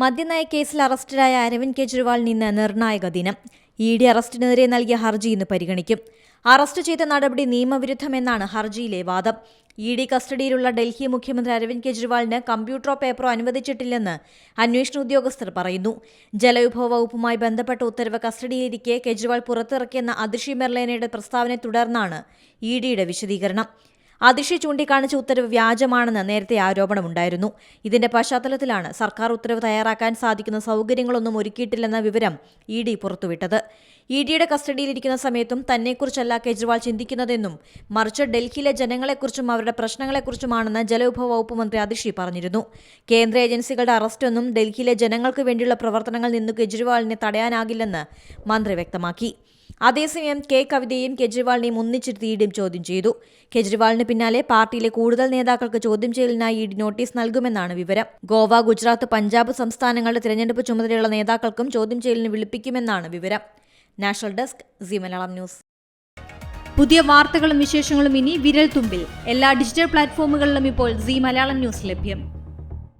മദ്യനയ കേസിൽ അറസ്റ്റിലായ അരവിന്ദ് കെജ്രിവാളിന് ഇന്ന് നിർണായക ദിനം. ഇ ഡി അറസ്റ്റിനെതിരെ നൽകിയ ഹർജി ഇന്ന് പരിഗണിക്കും. അറസ്റ്റ് ചെയ്ത നടപടി നിയമവിരുദ്ധമെന്നാണ് ഹർജിയിലെ വാദം. ഇ ഡി കസ്റ്റഡിയിലുള്ള ഡൽഹി മുഖ്യമന്ത്രി അരവിന്ദ് കെജ്രിവാളിന് കമ്പ്യൂട്ടറോ പേപ്പറോ അനുവദിച്ചിട്ടില്ലെന്ന് അന്വേഷണ ഉദ്യോഗസ്ഥർ പറയുന്നു. ജലവിഭവ വകുപ്പുമായി ബന്ധപ്പെട്ട ഉത്തരവ് കസ്റ്റഡിയിലിരിക്കെ കെജ്രിവാൾ പുറത്തിറക്കിയെന്ന അതിഷി മെർലേനയുടെ പ്രസ്താവനയെ തുടർന്നാണ് ഇ ഡിയുടെ വിശദീകരണം. അതിഷി ചൂണ്ടിക്കാണിച്ച ഉത്തരവ് വ്യാജമാണെന്ന് നേരത്തെ ആരോപണമുണ്ടായിരുന്നു. ഇതിന്റെ പശ്ചാത്തലത്തിലാണ് സർക്കാർ ഉത്തരവ് തയ്യാറാക്കാൻ സാധിക്കുന്ന സൗകര്യങ്ങളൊന്നും ഒരുക്കിയിട്ടില്ലെന്ന വിവരം ഇ ഡി പുറത്തുവിട്ടത്. ഇ ഡിയുടെ കസ്റ്റഡിയിലിരിക്കുന്ന സമയത്തും തന്നെക്കുറിച്ചല്ല കേജ്രിവാൾ ചിന്തിക്കുന്നതെന്നും മറിച്ച് ഡൽഹിയിലെ ജനങ്ങളെക്കുറിച്ചും അവരുടെ പ്രശ്നങ്ങളെക്കുറിച്ചുമാണെന്ന് ജലവിഭവ വകുപ്പ് മന്ത്രി അതിഷി പറഞ്ഞിരുന്നു. കേന്ദ്ര ഏജൻസികളുടെ അറസ്റ്റൊന്നും ഡൽഹിയിലെ ജനങ്ങൾക്ക് വേണ്ടിയുള്ള പ്രവർത്തനങ്ങൾ നിന്ന് കെജ്രിവാളിനെ തടയാനാകില്ലെന്ന് മന്ത്രി വ്യക്തമാക്കി. അതേസമയം കെ കവിതയും കെജ്രിവാളിനെയും ഒന്നിച്ചിരുത്തി ഇഡിയും ചോദ്യം ചെയ്തു. കെജ്രിവാളിന് പിന്നാലെ പാർട്ടിയിലെ കൂടുതൽ നേതാക്കൾക്ക് ചോദ്യം ചെയ്യലിനായി ഇഡി നോട്ടീസ് നൽകുമെന്നാണ് വിവരം. ഗോവ ഗുജറാത്ത് പഞ്ചാബ് സംസ്ഥാനങ്ങളുടെ തിരഞ്ഞെടുപ്പ് ചുമതലയുള്ള നേതാക്കൾക്കും ചോദ്യം ചെയ്യലിന് വിളിപ്പിക്കുമെന്നാണ് വിവരം. National desk C Malayalam news. പുതിയ വാർത്തകളും വിശേഷങ്ങളും ഇനി വിരൽ തുമ്പിൽ എല്ലാ ഡിജിറ്റൽ പ്ലാറ്റ്ഫോമുകളിലും ഇപ്പോൾ സി മലയാളം ന്യൂസ് ലഭ്യം.